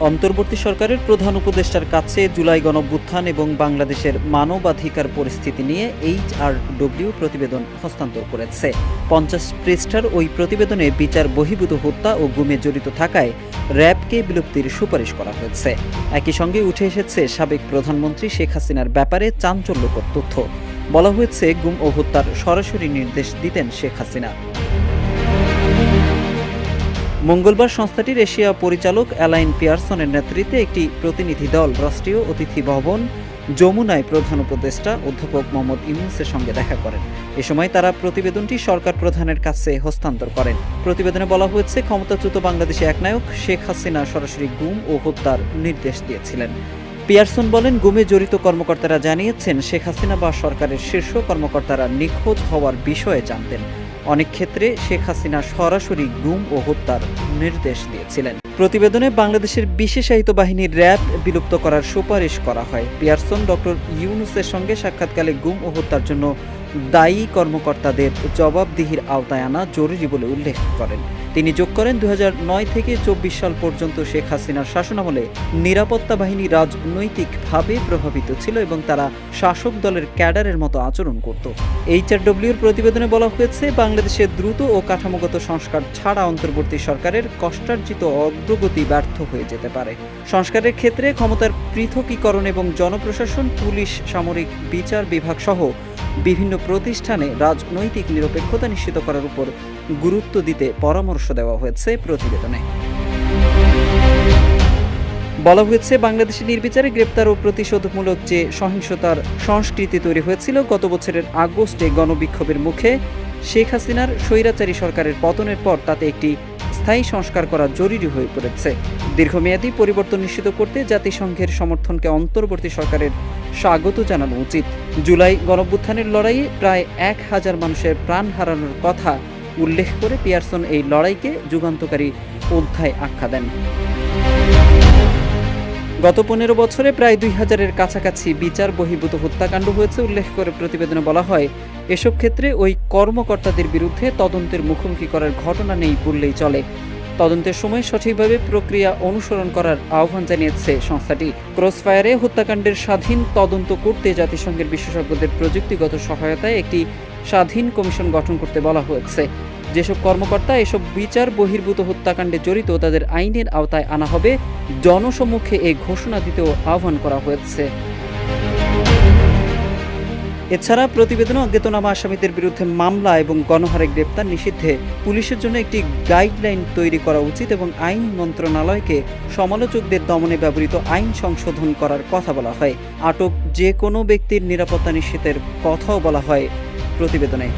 অন্তর্বর্তী সরকারের প্রধান উপদেষ্টার কাছে জুলাই গণঅভ্যুত্থান এবং বাংলাদেশের মানবাধিকার পরিস্থিতি নিয়ে এইচ আর ডব্লিউ প্রতিবেদন হস্তান্তর করেছে। পঞ্চাশ পৃষ্ঠার ওই প্রতিবেদনে বিচার, বহির্ভূত হত্যা ও গুমে জড়িত থাকায় র্যাবকে বিলুপ্তির সুপারিশ করা হয়েছে। একই সঙ্গে উঠে এসেছে সাবেক প্রধানমন্ত্রী শেখ হাসিনার ব্যাপারে চাঞ্চল্যকর তথ্য। বলা হয়েছে, গুম ও হত্যার সরাসরি নির্দেশ দিতেন শেখ হাসিনা। মঙ্গলবার সংস্থাটির এশিয়া পরিচালক অ্যালাইন পিয়ারসনের নেতৃত্বে একটি প্রতিনিধি দল, রাষ্ট্রীয় অতিথি ভবন, যমুনায় প্রধান উপদেষ্টা অধ্যাপক মোহাম্মদ ইউনুসের সঙ্গে দেখা করেন। এ সময় তারা প্রতিবেদনটি সরকার প্রধানের কাছে হস্তান্তর করেন। প্রতিবেদনে বলা হয়েছে, ক্ষমতাচ্যুত বাংলাদেশে একনায়ক শেখ হাসিনা সরাসরি গুম ও হত্যার নির্দেশ দিয়েছিলেন। পিয়ারসন বলেন, গুমে জড়িত কর্মকর্তারা জানিয়েছেন, শেখ হাসিনা বা সরকারের শীর্ষ কর্মকর্তারা নিখোঁজ হওয়ার বিষয়ে জানতেন। অনেক ক্ষেত্রে শেখ হাসিনা সরাসরি গুম ও হত্যার নির্দেশ দিয়েছিলেন। প্রতিবেদনে বাংলাদেশের বিশেষায়িত বাহিনীর র্যাব বিলুপ্ত করার সুপারিশ করা হয়। পিয়ারসন ডক্টর ইউনুসের সঙ্গে সাক্ষাৎকালে গুম ও হত্যার জন্য দায়ী কর্মকর্তাদের জবাবদিহির আওতায় আনা জরুরি বলে উল্লেখ করেন। তিনি যোগ করেন দু হাজার নয় থেকে চব্বিশ সাল পর্যন্ত শেখ হাসিনার শাসনামলে নিরাপত্তা বাহিনী রাজনৈতিকভাবে প্রভাবিত ছিল এবং তারা শাসক দলের ক্যাডারের মতো আচরণ করত। এইচআরডব্লিউর প্রতিবেদনে বলা হয়েছে বাংলাদেশের দ্রুত ও কাঠামোগত সংস্কার ছাড়া অন্তর্বর্তী সরকারের কষ্টার্জিত অগ্রগতি ব্যর্থ হয়ে যেতে পারে। সংস্কারের ক্ষেত্রে ক্ষমতার পৃথকীকরণ এবং জনপ্রশাসন, পুলিশ, সামরিক বিচার বিভাগ সহ বিভিন্ন প্রতিষ্ঠানে রাজনৈতিক নিরপেক্ষতা নিশ্চিত করার উপর গুরুত্ব দিতে পরামর্শ দেওয়া হয়েছে প্রতিবেদনে। বলা হয়েছে বাংলাদেশে নির্বিচারে গ্রেপ্তার ও প্রতিশোধমূলক যে সহিংসতার সংস্কৃতি তৈরি হয়েছিল গত বছরের আগস্টে গণবিক্ষোভের মুখে, শেখ হাসিনার স্বৈরাচারী সরকারের পতনের পর তাতে একটি স্থায়ী সংস্কার করা জরুরি হয়ে পড়েছে। দীর্ঘমেয়াদী পরিবর্তন নিশ্চিত করতে জাতিসংঘের সমর্থনকে অন্তর্বর্তী সরকারের স্বাগত জানানো উচিত। জুলাই গণভ্যুত্থানের লড়াইয়ে প্রায় এক হাজার মানুষের প্রাণ হারানোর কথা উল্লেখ করে পিয়ারসন এই লড়াইকে যুগান্তকারী অধ্যায় আখ্যা দেন। গত পনেরো বছরে প্রায় দুই হাজারের কাছাকাছি বিচার, বহির্ভূত হত্যাকাণ্ড হয়েছে উল্লেখ করে প্রতিবেদনে বলা হয়। এসব ক্ষেত্রে ওই কর্মকর্তাদের বিরুদ্ধে তদন্তের মুখোমুখি করার ঘটনা নেই বললেই চলে। তদন্তের সময় সঠিকভাবে প্রক্রিয়া অনুসরণ করার আহ্বান জানিয়েছে সংস্থাটি। ক্রসফায়ারে হত্যাকাণ্ডের স্বাধীন তদন্ত করতে জাতিসংঘের বিশেষজ্ঞদের প্রযুক্তিগত সহায়তায় একটি স্বাধীন কমিশন গঠন করতে বলা হয়েছে। যেসব কর্মকর্তা এসব বিচার বহির্ভূত হত্যাকাণ্ডে জড়িত তাদের আইনের আওতায় আনা হবে, জনসম্মুখে এই ঘোষণা দিতেও আহ্বান করা হয়েছে। এছাড়া প্রতিবেদনে অজ্ঞাতনামা আসামিদের বিরুদ্ধে মামলা এবং গণহারে গ্রেপ্তার নিষিদ্ধে পুলিশের জন্য একটি গাইডলাইন তৈরি করা উচিত এবং আইন মন্ত্রণালয়কে সমালোচকদের দমনে ব্যবহৃত আইন সংশোধন করার কথা বলা হয়। আটক যে কোনো ব্যক্তির নিরাপত্তা নিশ্চিতের কথাও বলা হয় প্রতিবেদনে।